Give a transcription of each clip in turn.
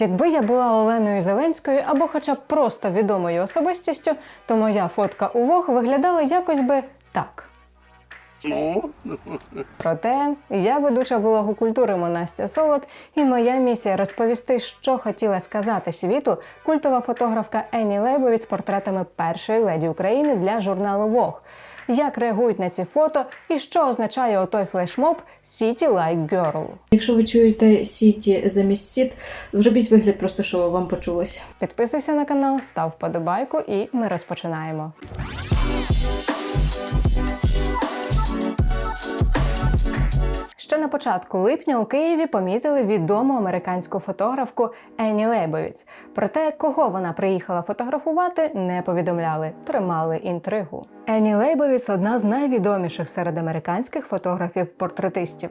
Якби я була Оленою Зеленською або хоча б просто відомою особистістю, то моя фотка у Вог виглядала якось би так. Ну, Проте я ведуча блогу культури Монастя Солод, і моя місія розповісти, що хотіла сказати світу культова фотографка Ені Лейбовіць з портретами першої леді України для журналу Vogue. Як реагують на ці фото і що означає отой флешмоб City Like Girl. Якщо ви чуєте сіті замість сіт, зробіть вигляд просто, що вам почулось. Підписуйся на канал, став вподобайку, і ми розпочинаємо. Ще на початку липня у Києві помітили відому американську фотографку Ені Лейбовіц. Проте, кого вона приїхала фотографувати, не повідомляли, тримали інтригу. Ені Лейбовіц одна з найвідоміших серед американських фотографів-портретистів.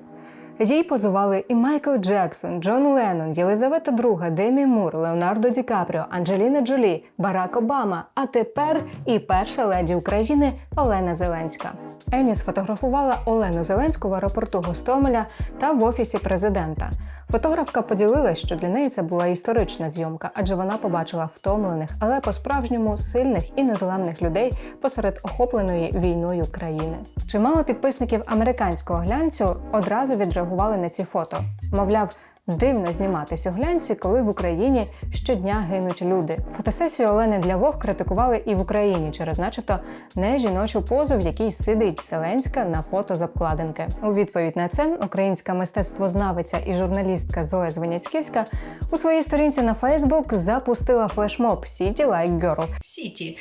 Їй позували і Майкл Джексон, Джон Леннон, Єлизавета II, Демі Мур, Леонардо Ді Капріо, Анджеліна Джолі, Барак Обама, а тепер і перша леді України Олена Зеленська. Ені сфотографувала Олену Зеленську в аеропорту Гостомеля та в офісі президента. Фотографка поділилась, що для неї це була історична зйомка, адже вона побачила втомлених, але по-справжньому сильних і незламних людей посеред охопленої війною країни. Чимало підписників американського глянцю одразу відреагували на ці фото. Мовляв, дивно зніматись у глянці, коли в Україні щодня гинуть люди. Фотосесію Олени для Вог критикували і в Україні через, начебто, не жіночу позу, в якій сидить Зеленська на фото з обкладинки. У відповідь на це українська мистецтвознавиця і журналістка Зоя Звеняцьківська у своїй сторінці на Фейсбук запустила флешмоб City Like Girl, Сіті.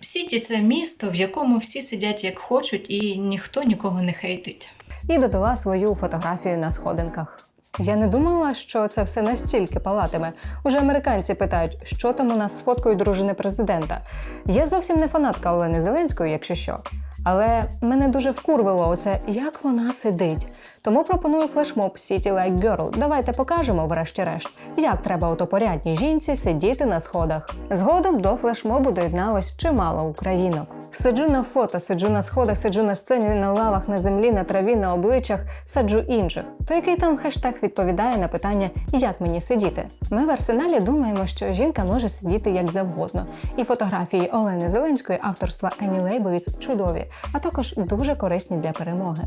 Сіті це місто, в якому всі сидять як хочуть, і ніхто нікого не хейтить. І додала свою фотографію на сходинках. Я не думала, що це все настільки палатиме. Уже американці питають, що там у нас з фоткою дружини президента. Я зовсім не фанатка Олени Зеленської, якщо що. Але мене дуже вкурвило оце, як вона сидить. Тому пропоную флешмоб City Like Girl. Давайте покажемо, врешті-решт, як треба ото порядній жінці сидіти на сходах. Згодом до флешмобу доєдналось чимало українок. Сиджу на фото, сиджу на сходах, сиджу на сцені, на лавах, на землі, на траві, на обличчях, саджу інших. То який там хештег відповідає на питання, як мені сидіти? Ми в арсеналі думаємо, що жінка може сидіти як завгодно. І фотографії Олени Зеленської авторства Ені Лейбовіц чудові, а також дуже корисні для перемоги.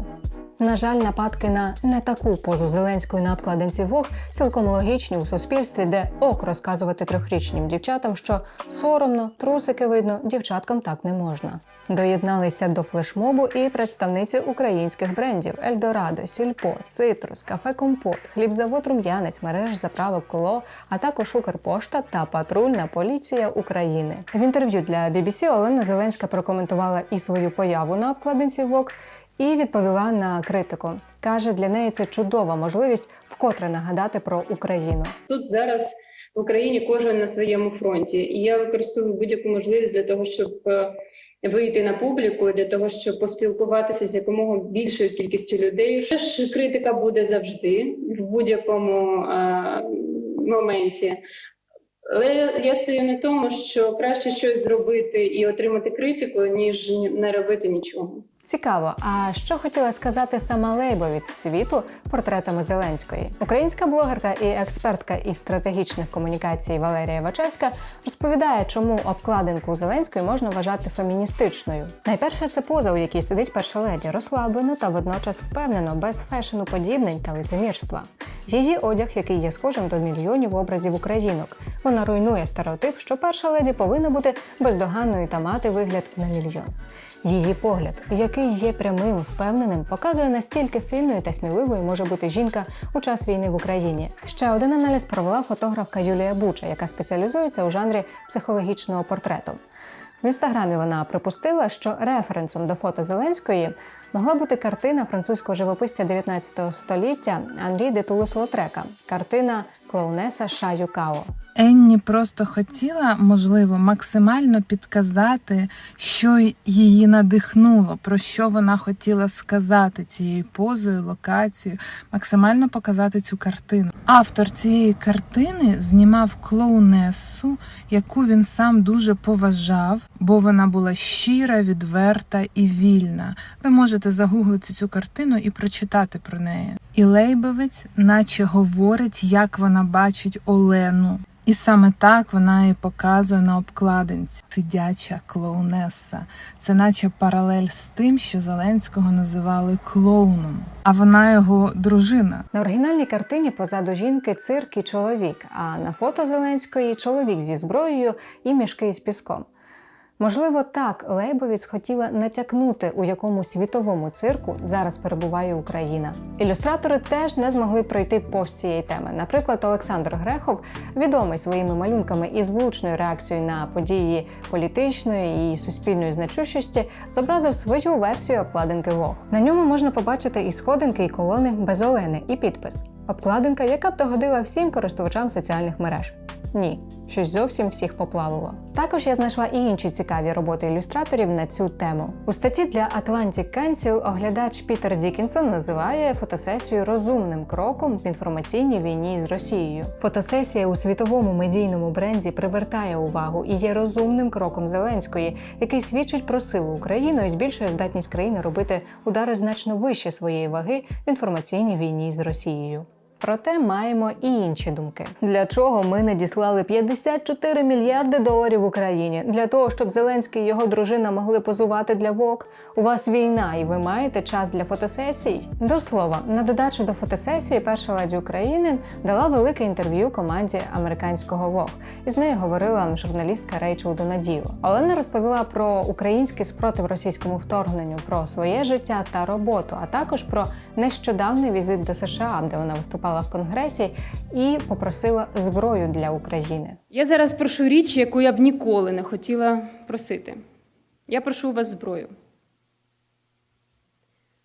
На жаль, нападки на не таку позу Зеленської на обкладинці Вог цілком логічні у суспільстві, де ок розказувати трьохрічним дівчатам, що соромно, трусики видно, дівчаткам так не можна. Доєдналися до флешмобу і представниці українських брендів Ельдорадо, Сільпо, Цитрус, Кафе Компот, Хлібзавод Рум'янець, мереж заправок Кло, а також Укрпошта та Патрульна поліція України. В інтерв'ю для BBC Олена Зеленська прокоментувала і свою появу на обкладинці Вог, і відповіла на критику. Каже, для неї це чудова можливість вкотре нагадати про Україну. Тут зараз в Україні кожен на своєму фронті, і я використовую будь-яку можливість для того, щоб е, вийти на публіку, для того, щоб поспілкуватися з якомога більшою кількістю людей. Ж критика буде завжди в будь-якому е, моменті. Але я стою на тому, що краще щось зробити і отримати критику, ніж не робити нічого. Цікаво, а що хотіла сказати сама Лейбовіць світу портретами Зеленської? Українська блогерка і експертка із стратегічних комунікацій Валерія Вачевська розповідає, чому обкладинку Зеленської можна вважати феміністичною. Найперше це поза, у якій сидить перша леді, розслаблено та водночас впевнено, без фешену подібнень та лицемірства. Її одяг, який є схожим до мільйонів образів українок. Вона руйнує стереотип, що перша леді повинна бути бездоганною та мати вигляд на мільйон. Її погляд, який є прямим, впевненим, показує настільки сильною та сміливою може бути жінка у час війни в Україні. Ще один аналіз провела фотографка Юлія Буча, яка спеціалізується у жанрі психологічного портрету. В інстаграмі вона припустила, що референсом до фото Зеленської могла бути картина французького живописця 19 століття Анрі де Тулус-Лотрека, картина клоунеса Шаю Као. Енні просто хотіла, можливо, максимально підказати, що її надихнуло, про що вона хотіла сказати цією позою, локацією, максимально показати цю картину. Автор цієї картини знімав клоунесу, яку він сам дуже поважав. Бо вона була щира, відверта і вільна. Ви можете загуглити цю картину і прочитати про неї. І Лейбовець, наче говорить, як вона бачить Олену. І саме так вона і показує на обкладинці сидяча клоунеса. Це наче паралель з тим, що Зеленського називали клоуном, а вона його дружина. На оригінальній картині позаду жінки цирк і чоловік, а на фото Зеленської чоловік зі зброєю і мішки з піском. Можливо, так Лейбовіць хотіла натякнути, у якому світовому цирку зараз перебуває Україна. Ілюстратори теж не змогли пройти повз цієї теми. Наприклад, Олександр Грехов, відомий своїми малюнками і звучною реакцією на події політичної і суспільної значущості, зобразив свою версію обкладинки Вог. На ньому можна побачити і сходинки, і колони без Олени, і підпис. Обкладинка, яка б догодила всім користувачам соціальних мереж. Ні, щось зовсім всіх поплавило. Також я знайшла і інші цікаві роботи ілюстраторів на цю тему. У статті для Atlantic Council оглядач Пітер Дікінсон називає фотосесію розумним кроком в інформаційній війні з Росією. Фотосесія у світовому медійному бренді привертає увагу і є розумним кроком Зеленської, який свідчить про силу України і збільшує здатність країни робити удари значно вище своєї ваги в інформаційній війні з Росією. Проте маємо і інші думки. Для чого ми надіслали 54 мільярди доларів Україні? Для того, щоб Зеленський і його дружина могли позувати для ВОК? У вас війна, і ви маєте час для фотосесій? До слова, на додачу до фотосесії перша леді України дала велике інтерв'ю команді американського ВОК. І з нею говорила журналістка Рейчел Донадіо. Олена розповіла про український спротив російському вторгненню, про своє життя та роботу, а також про нещодавний візит до США, де вона виступала в конгресі і попросила зброю для України. Я зараз прошу річ, яку я б ніколи не хотіла просити. Я прошу у вас зброю.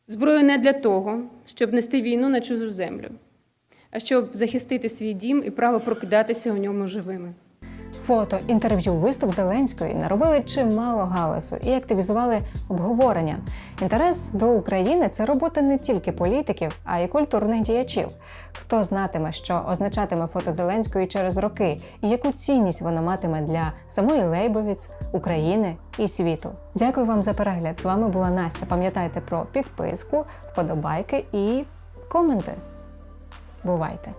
Зброю не для того, щоб нести війну на чужу землю, а щоб захистити свій дім і право прокидатися у ньому живими. Фото, інтерв'ю, виступ Зеленської наробили чимало галасу і активізували обговорення. Інтерес до України це робота не тільки політиків, а й культурних діячів. Хто знатиме, що означатиме фото Зеленської через роки, і яку цінність воно матиме для самої Лейбовіць, України і світу. Дякую вам за перегляд. З вами була Настя. Пам'ятайте про підписку, вподобайки і коменти. Бувайте!